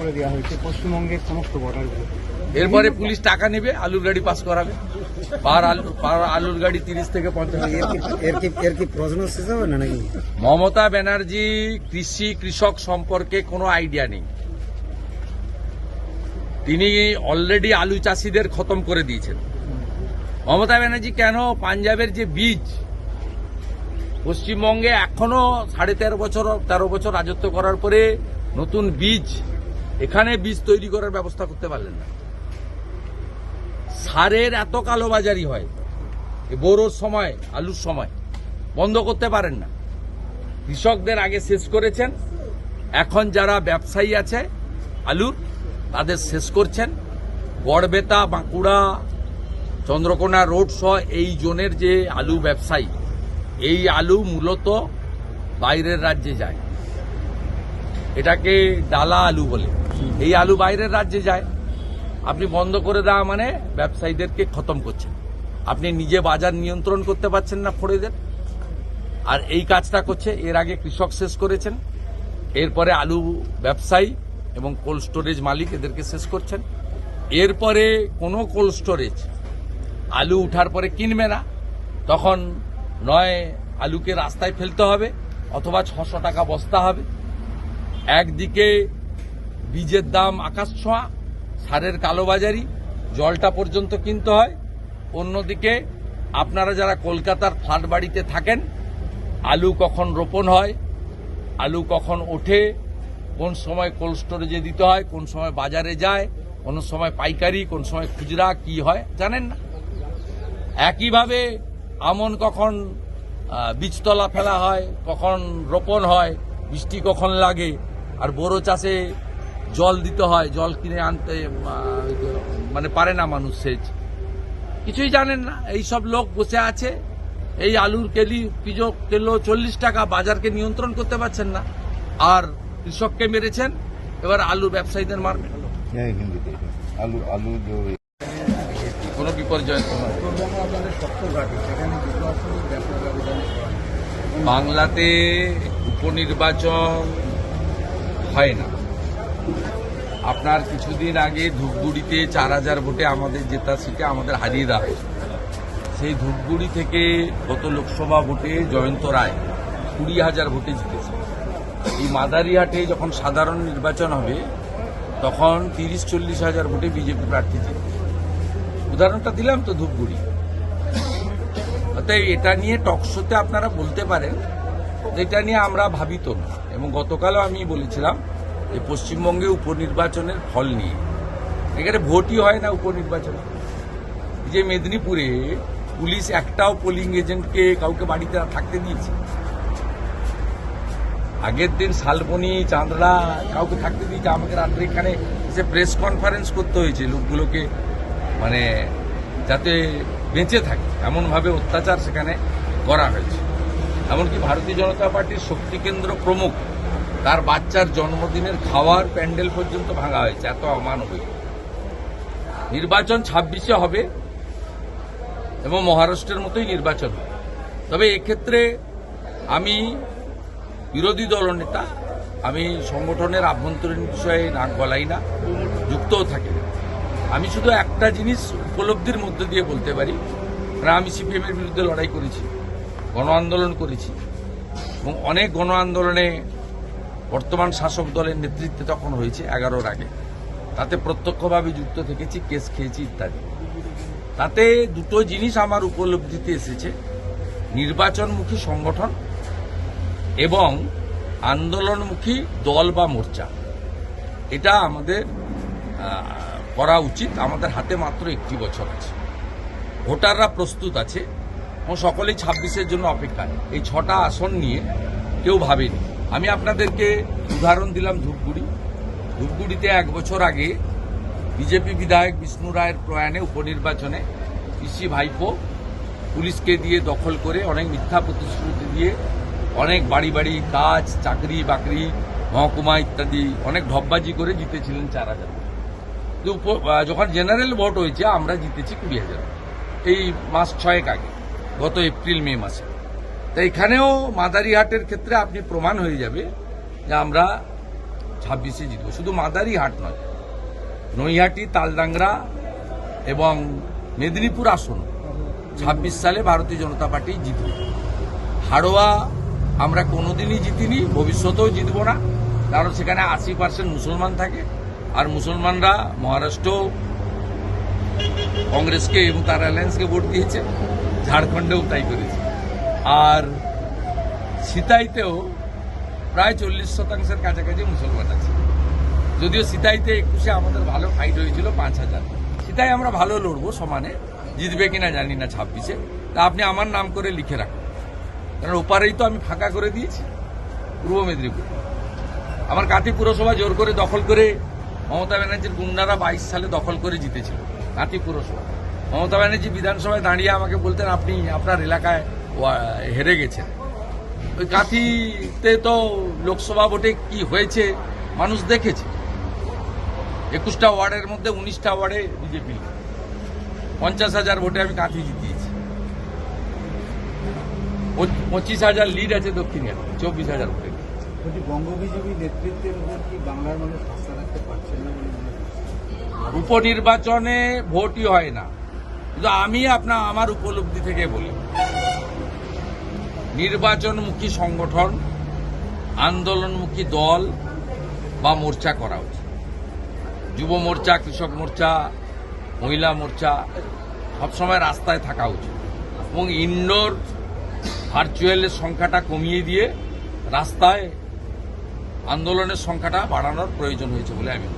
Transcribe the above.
করে দেওয়া হয়েছে পশ্চিমবঙ্গের সমস্ত বর্ডারগুলো এরপরে পুলিশ টাকা নেবে আলুর গাড়ি পাস করাবে। পার আলু পার আলুর গাড়ি তিরিশ থেকে পঞ্চাশ এর কি এর কি এর কি প্রশ্ন শেষ হবে না নাকি? মমতা ব্যানার্জি কৃষি কৃষক সম্পর্কে কোনো আইডিয়া নেই। তিনি অলরেডি আলু চাষিদের খতম করে দিয়েছেন। মমতা ব্যানার্জি কেন পাঞ্জাবের যে বীজ পশ্চিমবঙ্গে এখনও সাড়ে তেরো বছর তেরো বছর রাজত্ব করার পরে নতুন বীজ এখানে বীজ তৈরি করার ব্যবস্থা করতে পারলেন না। সারের এত কালোবাজারি হয় বোরোর সময়, আলুর সময়, বন্ধ করতে পারেন না। কৃষকদের আগে শেষ করেছেন, এখন যারা ব্যবসায়ী আছে আলুর তাদের শেষ করছেন। গড়বেতা, বাঁকুড়া, চন্দ্রকোনা রোড সহ এই জোনের যে আলু ব্যবসায়ী, এই আলু মূলত বাইরের রাজ্যে যায়। এটাকে ডালা আলু বলে। এই আলু বাইরের রাজ্যে যায়, আপনি বন্ধ করে দেওয়া মানে ব্যবসায়ীদেরকে খতম করছেন। আপনি নিজে বাজার নিয়ন্ত্রণ করতে পারছেন না ফড়েদের আর এই কাজটা করছে, এর আগে কৃষক শেষ করেছেন, এরপরে আলু ব্যবসায়ী এবং কোল্ড স্টোরেজ মালিক এদেরকে শেষ করছেন। এরপরে কোনো কোল্ড স্টোরেজ আলু উঠার পরে কিনবে না, তখন নয় আলুকে রাস্তায় ফেলতে হবে, অথবা ছশো টাকা বস্তা হবে। একদিকে বীজের দাম আকাশ ছোঁয়া, সারের কালোবাজারি, জলটা পর্যন্ত কিনতে হয়। অন্যদিকে, আপনারা যারা কলকাতার ফ্ল্যাট বাড়িতে থাকেন, আলু কখন রোপণ হয়, আলু কখন ওঠে, কোন সময় কোল্ড স্টোরেজে দিতে হয়, কোন সময় বাজারে যায়, কোন সময় পাইকারি, কোন সময় খুচরা, কি হয়, জানেন না? একইভাবে আমন কখন বীজতলা ফেলা হয়, কখন রোপণ হয়, বৃষ্টি কখন লাগে, আর বড় চাষে জল দিতে হয় জল কিনে আনতে মানে পারে না মানুষ সেচ। কিছুই জানেন না। এই সব লোক বসে আছে। এই আলুর কেলি পিজো কেলো চল্লিশ টাকা বাজারকে নিয়ন্ত্রণ করতে পারছেন না। আর কৃষককে মেরেছেন। এবার আলু ব্যবসায়ীদের মারবেন কোনো বিপর্যয় বাংলাতে উপনির্বাচন হয় না। আপনার কিছুদিন আগে ধূপগুড়িতে চার হাজার ভোটে আমাদের জেতা সিটে আমাদের হারিয়ে দেওয়া হয়েছে সেই ধূপগুড়ি থেকে গত লোকসভা ভোটে জয়ন্ত রায় কুড়ি হাজার ভোটে জিতেছে। এই মাদারিহাটে যখন সাধারণ নির্বাচন হবে, তখন তিরিশ চল্লিশ হাজার ভোটে বিজেপি প্রার্থী জিতবে উদাহরণটা দিলাম তো ধূপগুড়ি। অতএব এটা নিয়ে টকশোতে আপনারা বলতে পারেন যে এটা নিয়ে আমরা ভাবিত না। এবং গতকালও আমি বলেছিলাম যে পশ্চিমবঙ্গে উপনির্বাচনের ফল নিয়ে। এখানে ভোটই হয় না উপনির্বাচনে। যে মেদিনীপুরে পুলিশ একটাও পোলিং এজেন্টকে কাউকে বাড়িতে থাকতে দিয়েছে। আগের দিন শালবনি, চাঁদড়া কাউকে থাকতে দিয়েছে। আমাকে রাত্রে এখানে এসে প্রেস কনফারেন্স করতে হয়েছে লোকগুলোকে। মানে যাতে বেঁচে থাকে। এমনভাবে অত্যাচার সেখানে করা হয়েছে। এমনকি ভারতীয় জনতা পার্টির শক্তি কেন্দ্র প্রমুখ তার বাচ্চার জন্মদিনের খাওয়ার প্যান্ডেল পর্যন্ত ভাঙা হয়েছে, এত অমানবিক নির্বাচন ছাব্বিশে হবে এবং মহারাষ্ট্রের মতোই নির্বাচন হবে। তবে এক্ষেত্রে আমি বিরোধী দলনেতা আমি সংগঠনের আভ্যন্তরীণ বিষয়ে নাক গলাই না, যুক্তও থাকি আমি শুধু একটা জিনিস উপলব্ধির মধ্যে দিয়ে বলতে পারি, কারণ আমি সিপিএম এর বিরুদ্ধে লড়াই করেছি, গণ আন্দোলন করেছি, এবং অনেক গণ আন্দোলনে বর্তমান শাসক দলের নেতৃত্বে তখন হয়েছে এগারোর আগে। তাতে প্রত্যক্ষভাবে যুক্ত থেকেছি, কেস খেয়েছি ইত্যাদি। তাতে দুটো জিনিস আমার উপলব্ধিতে এসেছে। নির্বাচনমুখী সংগঠন এবং আন্দোলনমুখী দল বা মোর্চা। এটা আমাদের করা উচিত। আমাদের হাতে মাত্র একটি বছর আছে। ভোটাররা প্রস্তুত আছে। এবং সকলেই ছাব্বিশের জন্য অপেক্ষায়। এই ছটা আসন নিয়ে কেউ ভাবেনি। আমি আপনাদেরকে উদাহরণ দিলাম ধূপগুড়ি। ধূপগুড়িতে এক বছর আগে বিজেপি বিধায়ক বিষ্ণু রায়ের প্রয়াণে উপনির্বাচনে পিসি ভাইপো পুলিশকে দিয়ে দখল করে অনেক মিথ্যা প্রতিশ্রুতি দিয়ে অনেক বাড়ি বাড়ি কাজ, চাকরি বাকরি, মহকুমা ইত্যাদি অনেক ঢপবাজি করে জিতেছিলেন চার হাজার যখন জেনারেল ভোট হয়েছে, আমরা জিতেছি কুড়ি হাজার এই মাস ছয়েক আগে, গত এপ্রিল, মে মাসে। তা এখানেও মাদারিহাটের ক্ষেত্রে আপনি প্রমাণ হয়ে যাবে যে আমরা ছাব্বিশে জিতবো। শুধু মাদারি হাট নয়, নৈহাটি, তালডাংরা এবং মেদিনীপুর আসন ছাব্বিশ সালে ভারতীয় জনতা পার্টি জিতবে। হাড়োয়া আমরা কোনোদিনই জিতিনি, ভবিষ্যতেও জিতব না, কারণ সেখানে আশি পার্সেন্ট মুসলমান থাকে আর মুসলমানরা মহারাষ্ট্র, কংগ্রেসকে এবং তার অ্যালায়েন্সকে ভোট দিয়েছে, ঝাড়খণ্ডেও তাই করেছে। আর সিতাইতেও প্রায় চল্লিশ শতাংশের কাছাকাছি মুসলমান আছে। যদিও সিতাইতে একুশে আমাদের ভালো ফাইট হয়েছিল পাঁচ হাজার। সিতাই আমরা ভালো লড়বো সমানে, জিতবে কিনা জানি না ছাব্বিশে। তা আপনি আমার নাম করে লিখে রাখুন। কারণ ওপারেই তো আমি ফাঁকা করে দিয়েছি, পূর্ব মেদিনীপুর। আমার কাঁথি পুরসভা জোর করে দখল করে মমতা ব্যানার্জির গুন্ডারা বাইশ সালে দখল করে জিতেছিল, কাঁথি পুরসভা। মমতা ব্যানার্জি বিধানসভায় দাঁড়িয়ে আমাকে বলতেন, আপনি আপনার এলাকায় হেরে গেছেন। ওই কাঁথিতে তো লোকসভা ভোটে কি হয়েছে মানুষ দেখেছে। একুশটা ওয়ার্ডের মধ্যে উনিশটা ওয়ার্ডে বিজেপি পঞ্চাশ হাজার ভোটে আমি কাঁথি জিতিয়েছি। পঁচ- পঁচিশ হাজার লিড আছে দক্ষিণে চব্বিশ হাজার ভোটে। বলছি বঙ্গ বিজেপি নেতৃত্বের কি বাংলার মানুষ আস্থা রাখতে পারছেন না বলে হচ্ছে? উপনির্বাচনে ভোটই হয় না। কিন্তু আমি আপনার আমার উপলব্ধি থেকে বলি নির্বাচনমুখী সংগঠন আন্দোলনমুখী দল বা মোর্চা করা উচিত। যুব মোর্চা কৃষক মোর্চা মহিলা মোর্চা সবসময় রাস্তায় থাকা উচিত। এবং ইনডোর ভার্চুয়ালের সংখ্যাটা কমিয়ে দিয়ে রাস্তায় আন্দোলনের সংখ্যাটা বাড়ানোর প্রয়োজন হয়েছে বলে আমি